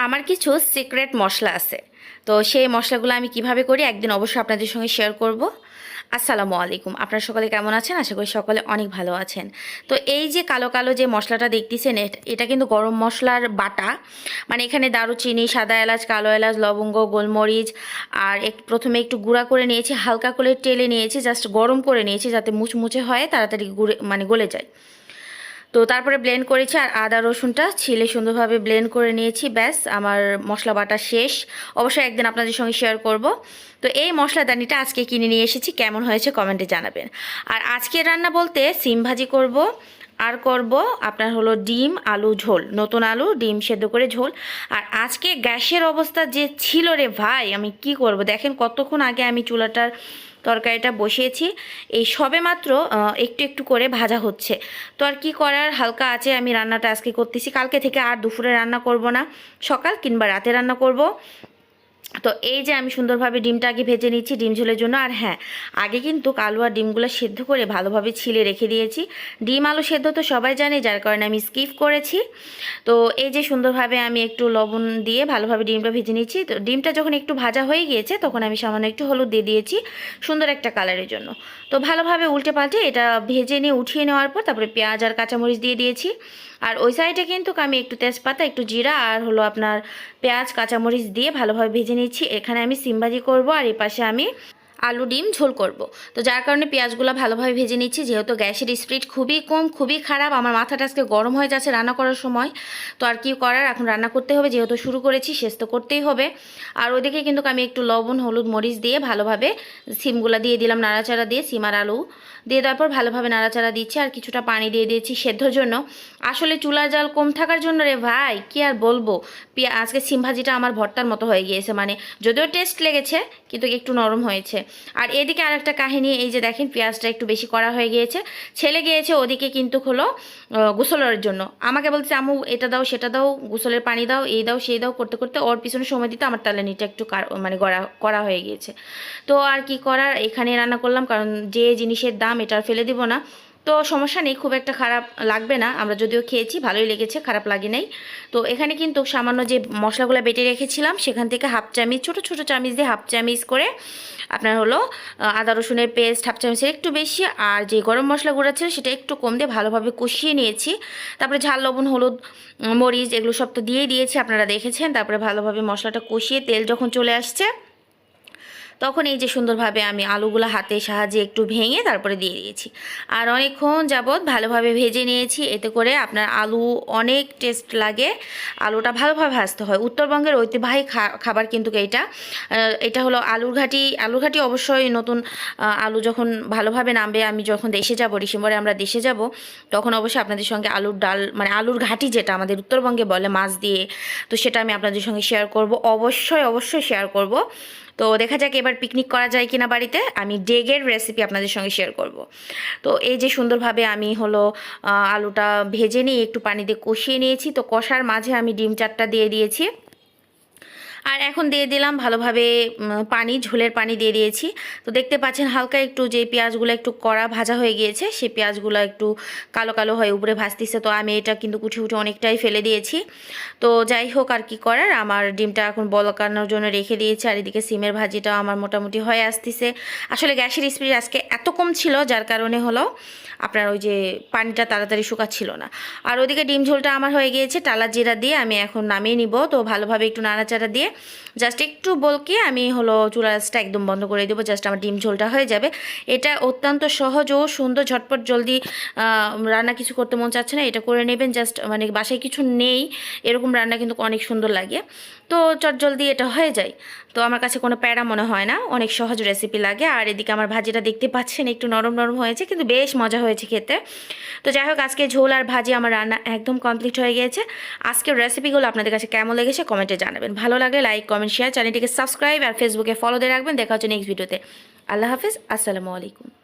আমার কিছু সিক্রেট মশলা আছে। তো সেই মশলাগুলো আমি কীভাবে করি একদিন অবশ্যই আপনাদের সঙ্গে শেয়ার করব। আসসালামু আলাইকুম। আপনারা সকলে কেমন আছেন? আশা করি সকলে অনেক ভালো আছেন। তো এই যে কালো কালো যে মশলাটা দেখতেছেন, এট- কিন্তু গরম মশলার বাটা। মানে এখানে দারুচিনি, সাদা এলাচ, কালো এলাচ, লবঙ্গ, গোলমরিচ, আর এক, প্রথমে একটু গুঁড়া করে নিয়েছি, হালকা করে টেলে নিয়েছি জাস্ট গরম করে নিয়েছি যাতে মুচমুচে হয়, তাড়াতাড়ি গুঁড়ে মানে গলে যায়। তো তারপরে ব্লেন্ড করেছি আর আদা, রসুনটা ছিলে সুন্দরভাবে ব্লেন্ড করে নিয়েছি, ব্যাস, আমার মশলা বাটা শেষ। অবশ্যই একদিন আপনাদের সঙ্গে শেয়ার করব। তো এই মশলাদানিটা আজকে কিনে নিয়ে এসেছি, কেমন হয়েছে কমেন্টে জানাবেন। আর আজকের রান্না বলতে সিম ভাজি করব, আর করব আপনার হলো ডিম, আলু, ঝোল। নতুন আলু, ডিম সেদ্ধ করে ঝোল। আর আজকে গ্যাসের অবস্থা যে ছিল রে ভাই, আমি কি করব? দেখেন কতক্ষণ আগে আমি চুলাটার তরকারিটা বসিয়েছি। এই সবে মাত্র একটু একটু করে ভাজা হচ্ছে। তো আর কী করার? হালকা আছে, আমি রান্নাটা আজকে করতেছি। কালকে থেকে আর দুপুরে রান্না করব না। সকাল কিংবা রাতে রান্না করব। তো এই যে আমি সুন্দরভাবে ডিমটা আগে ভেজে নিচ্ছি, ডিম ঝোলের জন্য। আর হ্যাঁ আগে কিন্তু কালো আর ডিমগুলো সেদ্ধ করে ভালোভাবে ছিলে রেখে দিয়েছি। ডিম আলু সেদ্ধ তো সবাই জানে, যার কারণে আমি স্কিপ করেছি। তো এই যে সুন্দরভাবে আমি একটু লবণ দিয়ে ভালোভাবে ডিমটা ভেজে নিচ্ছি। তো ডিমটা যখন একটু ভাজা হয়ে গিয়েছে, তখন আমি সামান্য একটু হলুদ দিয়ে দিয়েছি সুন্দর একটা কালারের জন্য। তো ভালোভাবে উল্টে পাল্টে এটা ভেজে নিয়ে উঠিয়ে নেওয়ার পর তারপরে পেঁয়াজ আর কাঁচামরিচ দিয়ে দিয়েছি। আর ওই সাইডে কিন্তু আমি একটু তেজপাতা, একটু জিরা আর হলো আপনার পেঁয়াজ, কাঁচামরিচ দিয়ে ভালোভাবে ভেজে নিচ্ছি এখানে আমি সিমবাজি করব আর এপাশে পাশে আমি আলু, ডিম, ঝোল করব। তো যার কারণে পেঁয়াজগুলো ভালোভাবে ভেজে নিচ্ছি। যেহেতু গ্যাসের স্পিড খুবই কম, খুবই খারাপ, আমার মাথাটা আজকে গরম হয়ে যাচ্ছে রান্না করার সময়। তো আর কি করার, এখন রান্না করতে হবে। যেহেতু শুরু করেছি শেষ তো করতেই হবে। আর ওইদিকে কিন্তু আমি একটু লবণ, হলুদ, মরিচ দিয়ে ভালোভাবে সিমগুলো দিয়ে দিলাম, নাড়াচাড়া দিয়ে, সিম আর আলু। দিয়ে দেওয়ার পর ভালোভাবে নাড়াচাড়া দিচ্ছি আর কিছুটা পানি দিয়ে দিয়েছি সেদ্ধর জন্য। আসলে চুলার জাল কম থাকার জন্য রে ভাই, কি আর বলব? আজকে সিম ভাজিটা আমার ভর্তার মতো হয়ে গিয়েছে। মানে যদিও টেস্ট লেগেছে, কিন্তু একটু নরম হয়েছে। আর এদিকে আর একটা কাহিনী, এই যে দেখেন পেঁয়াজটা একটু বেশি করা হয়ে গিয়েছে। ছেলে গিয়েছে ওদিকে কিন্তু হলো গোসলের জন্য। আমাকে বলছে আমু এটা দাও, সেটা দাও, গোসলের পানি দাও, এই দাও, সেই দাও, করতে করতে ওর পিছনে সময় দিতে আমার তালানিটা একটু মানে গড়া করা হয়ে গিয়েছে। তো আর কি করার এখানে রান্না করলাম, কারণ যে জিনিসের দাম এটা ফেলে দিব না। তো সমস্যা নেই, খুব একটা খারাপ লাগবে না। আমরা যদিও খেয়েছি, ভালোই লেগেছে, খারাপ লাগে নাই। তো এখানে কিন্তু সামান্য যে মশলাগুলো বেটে রেখেছিলাম, সেখান থেকে হাফ চামিচ, ছোটো ছোটো চামিচ দিয়ে হাফ চামিচ করে আপনার হলো আদা রসুনের পেস্ট হাফ চামিচের একটু বেশি, আর যে গরম মশলা গুঁড়া ছিল সেটা একটু কম দিয়ে ভালোভাবে কষিয়ে নিয়েছি। তারপরে ঝাল, লবণ, হলুদ, মরিচ, এগুলো সব তো দিয়েই দিয়েছি, আপনারা দেখেছেন। তারপরে ভালোভাবে মশলাটা কষিয়ে তেল যখন চলে আসছে তখন এই যে সুন্দরভাবে আমি আলুগুলো হাতের সাহায্যে একটু ভেঙে তারপরে দিয়ে দিয়েছি। আর অনেকক্ষণ যাবৎ ভালোভাবে ভেজে নিয়েছি, এতে করে আপনার আলু অনেক টেস্ট লাগে, আলুটা ভালোভাবে ভাজতে হয়। উত্তরবঙ্গের ঐতিহ্যবাহী খাবার কিন্তু এটা এটা হলো আলুর ঘাটি। আলুর ঘাটি অবশ্যই নতুন আলু যখন ভালোভাবে নামবে, আমি যখন দেশে যাব, ডিসেম্বরে আমরা দেশে যাব, তখন অবশ্যই আপনাদের সঙ্গে আলুর ডাল মানে আলুর ঘাটি যেটা আমাদের উত্তরবঙ্গে বলে মাছ দিয়ে, তো সেটা আমি আপনাদের সঙ্গে শেয়ার করব। অবশ্যই অবশ্যই শেয়ার করব। তো দেখা যাক এবার পিকনিক করা যায় কিনা বাড়িতে। আমি ডেগের রেসিপি আপনাদের সঙ্গে শেয়ার করব। তো এই যে সুন্দরভাবে আমি হলো আলুটা ভেজে নিয়ে একটু পানি দিয়ে কষিয়ে নিয়েছি। তো কষার মাঝে আমি ডিম চারটা দিয়ে দিয়েছি। আর এখন দিয়ে দিলাম ভালোভাবে পানি, ঝোলের পানি দিয়ে দিয়েছি। তো দেখতে পাচ্ছেন হালকা একটু যে পেঁয়াজগুলো একটু কড়া ভাজা হয়ে গিয়েছে সেই পেঁয়াজগুলো একটু কালো কালো হয়ে উপরে ভাজতেছে। তো আমি এটা কিন্তু কুঠি উঠে অনেকটাই ফেলে দিয়েছি। তো যাই হোক আর কি করার, আমার ডিমটা এখন বলকানোর জন্য রেখে দিয়েছি। আর এদিকে সিমের ভাজিটাও আমার মোটামুটি হয়ে আসতেছে। আসলে গ্যাসের স্পিড আজকে এত কম ছিল, যার কারণে হলো আপনার ওই যে পানিটা তাড়াতাড়ি শুকাচ্ছিল না। আর ওদিকে ডিম ঝোলটা আমার হয়ে গিয়েছে, টালা জিরা দিয়ে আমি এখন নামিয়ে নিব। তো ভালোভাবে একটু নাড়াচাড়া দিয়ে জাস্ট একটু বলকে আমি হলো চুলা চুলাসটা একদম বন্ধ করে দেবো জাস্ট আমার ডিম ঝোলটা হয়ে যাবে। এটা অত্যন্ত সহজ ও সুন্দর, ঝটপট জলদি রান্না কিছু করতে মন চাচ্ছে না, এটা করে নেবেন জাস্ট মানে বাসায় কিছু নেই, এরকম রান্না কিন্তু অনেক সুন্দর লাগে। তো চট জলদি এটা হয়ে যায়। তো আমার কাছে কোনো প্যারা মনে হয় না, অনেক সহজ রেসিপি লাগে। আর এদিকে আমার ভাজিটা দেখতে পাচ্ছেন, একটু নরম নরম হয়েছে, কিন্তু বেশ মজা হয়েছে খেতে। তো যাই হোক, আজকে ঝোল আর ভাজি আমার রান্না একদম কমপ্লিট হয়ে গিয়েছে আজকের রেসিপিগুলো আপনাদের কাছে কেমন লেগেছে কমেন্টে জানাবেন। ভালো লাগলে লাইক কমেন্ট শেয়ার চ্যানেলটিকে সাবস্ক্রাইব আর ফেসবুকে ফলো দিয়ে রাখবেন। দেখা হচ্ছে নেক্সট ভিডিওতে আল্লাহ হাফিজ। আসসালামু আলাইকুম।